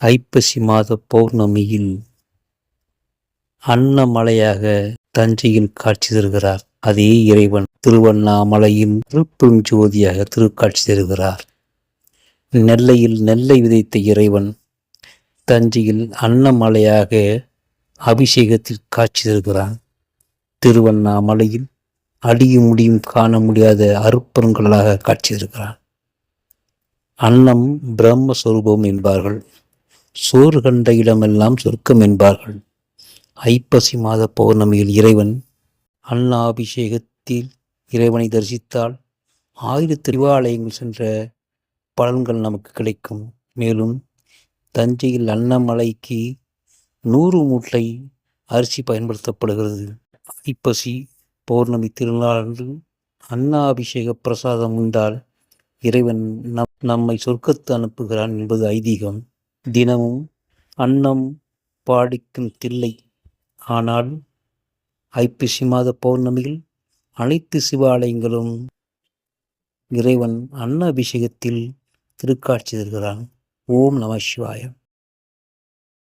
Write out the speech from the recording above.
ஐப்பசி மாத பௌர்ணமியில் அன்னமலையாக தஞ்சையில் காட்சி தருகிறார். அதே இறைவன் திருவண்ணாமலையில் திருப்பெரும் ஜோதியாக திருக்காட்சி தருகிறார். நெல்லையில் நெல்லை விதைத்த இறைவன் தஞ்சையில் அன்னமலையாக அபிஷேகத்தில் காட்சி தருகிறான். திருவண்ணாமலையில் அடியும் முடியும் காண முடியாத அருப்பெருங்களாக காட்சி தருகிறான். அன்னம் பிரம்மஸ்வரூபம் என்பார்கள். சோறு கண்ட இடமெல்லாம் சொர்க்கம் என்பார்கள். ஐப்பசி மாத பௌர்ணமியில் இறைவன் அன்னாபிஷேகத்தில் இறைவனை தரிசித்தால் ஆயிரத்து திருவாலயங்கள் சென்ற பலன்கள் நமக்கு கிடைக்கும். மேலும் தஞ்சையில் அன்னமலைக்கு நூறு மூட்டை அரிசி பயன்படுத்தப்படுகிறது. ஐப்பசி பௌர்ணமி திருநாளன்று அன்னாபிஷேக பிரசாதம் உண்டால் இறைவன் நம் நம்மை சொர்க்கத்து அனுப்புகிறான் என்பது ஐதீகம். தினமும் அன்னம் பாடிக்கும் தில்லை. ஆனால் ஐப்பசி மாத பௌர்ணமியில் அனைத்து சிவாலயங்களும் இறைவன் அன்ன அபிஷேகத்தில் திருக்காட்சி தருகிறான். ஓம் நம சிவாயம்